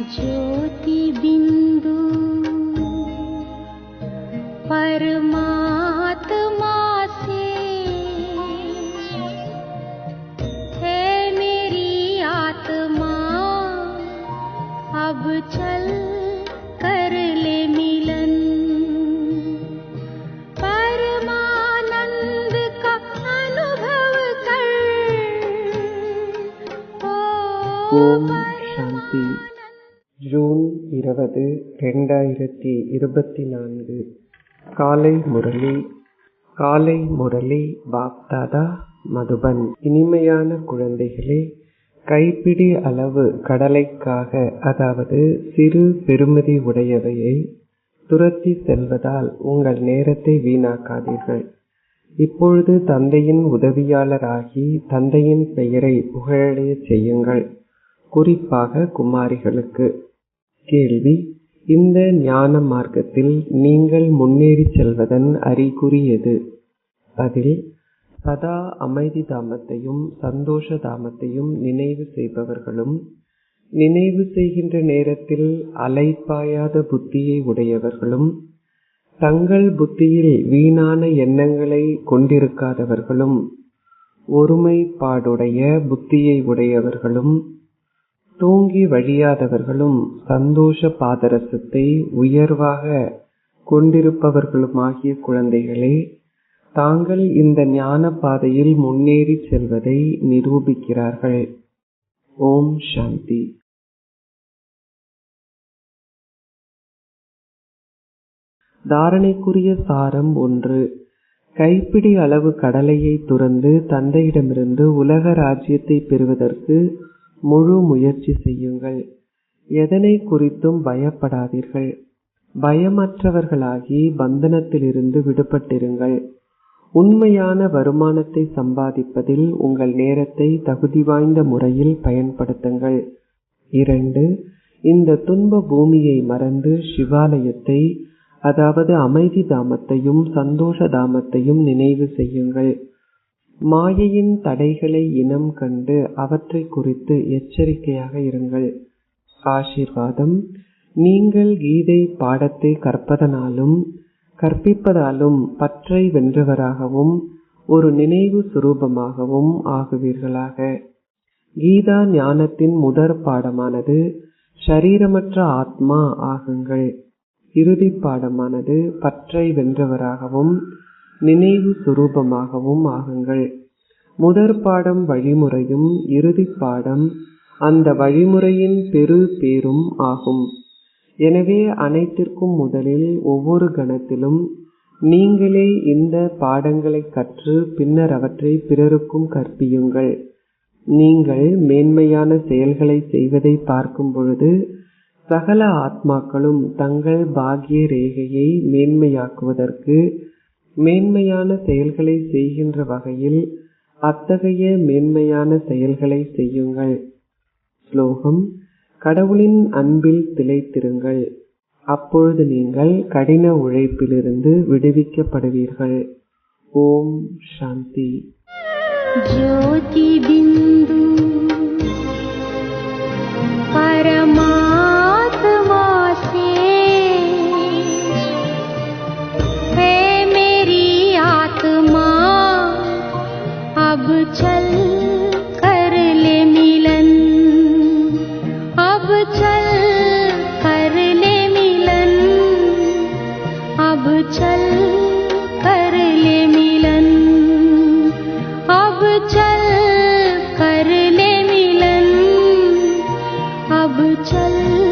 ज्योतिबिन्दु। परमात्मा से है मेरी आत्मा। अब चल कर ले मिलन। परमानंद का कर्। मिलन् ओ शांति। ஜூன் இருபது ரெண்டாயிரத்தி இருபத்தி நான்கு. காலை முரளி காலை முரளி பாப்தாதா மதுபன். இனிமையான குழந்தைகளே கைப்பிடி அளவு கடலைக்காக அதாவது சிறு பெருமதி உடையவையை துரத்தி செல்வதால் உங்கள் நேரத்தை வீணாக்காதீர்கள். இப்பொழுது தந்தையின் உதவியாளராகி தந்தையின் பெயரை புகழடைய செய்யுங்கள். குறிப்பாக குமாரிகளுக்கு. கேள்வி. இந்த ஞான மார்க்கத்தில் நீங்கள் முன்னேறி செல்வதன் அறிகுறி எது பதில் சதா அமைதி தாமத்தையும் சந்தோஷ தாமத்தையும் நினைவு செய்பவர்களும் நினைவு செய்கின்ற நேரத்தில் அலைப்பாயாத புத்தியை உடையவர்களும் தங்கள் புத்தியில் வீணான எண்ணங்களை கொண்டிருக்காதவர்களும் ஒருமைப்பாடுடைய புத்தியை உடையவர்களும் தூங்கி வழியாதவர்களும் சந்தோஷ பாதரசத்தை உயர்வாக கொண்டிருப்பவர்களுமாகிய குழந்தைகளே தாங்கள் இந்த ஞான பாதையில் முன்னேறி செல்வதை நிரூபிக்கிறார்கள். ஓம் சாந்தி. தாரணைக்குரிய சாரம் ஒன்று. கைப்பிடி அளவு கடலையை துறந்து தந்தையிடமிருந்து உலக ராஜ்யத்தை பெறுவதற்கு முழு முயற்சி செய்யுங்கள். எதனை குறித்தும் பயப்படாதீர்கள். பயமற்றவர்களாகி பந்தனத்திலிருந்து விடுபட்டிருங்கள். உண்மையான வருமானத்தை சம்பாதிப்பதில் உங்கள் நேரத்தை தகுதி வாய்ந்த முறையில் பயன்படுத்துங்கள். இரண்டு இந்த துன்ப பூமியை மறந்து சிவாலயத்தை அதாவது அமைதி தாமத்தையும் சந்தோஷ தாமத்தையும் நினைவு செய்யுங்கள். மாயையின் தடைகளை இனம் கண்டு அவற்றை குறித்து எச்சரிக்கையாக இருங்கள். ஆசீர்வாதம். நீங்கள் கீதை பாடத்தை கற்பதனாலும் கற்பிப்பதாலும் பற்றை வென்றவராகவும் ஒரு நினைவு சுரூபமாகவும் ஆகுவீர்களாக. கீதா ஞானத்தின் முதற் பாடமானது ஷரீரமற்ற ஆத்மா ஆகுங்கள். இறுதி பாடமானது பற்றை வென்றவராகவும் நினைவு சுரூபமாகவும் ஆகுங்கள். முதற் பாடம் வழிமுறையும் இறுதி பாடம் அந்த வழிமுறையின் பெரு பேரும் ஆகும். எனவே அனைத்திற்கும் முதலில் ஒவ்வொரு கணத்திலும் நீங்களே இந்த பாடங்களை கற்று பின்னர் அவற்றை பிறருக்கும் கற்பியுங்கள். நீங்கள் மேன்மையான செயல்களை செய்வதை பார்க்கும் பொழுது சகல ஆத்மாக்களும் தங்கள் பாக்கிய ரேகையை மேன்மையாக்குவதற்கு மேன்மையான செயல்களை செய்கின்ற வகையில் அத்தகைய மேன்மையான செயல்களை செய்யுங்கள். ஸ்லோகம் கடவுளின் அன்பில் திளைத்திருங்கள். அப்பொழுது நீங்கள் கடின உழைப்பிலிருந்து விடுவிக்கப்படுவீர்கள். ஓம் சாந்தி. ஜோதிபின் चल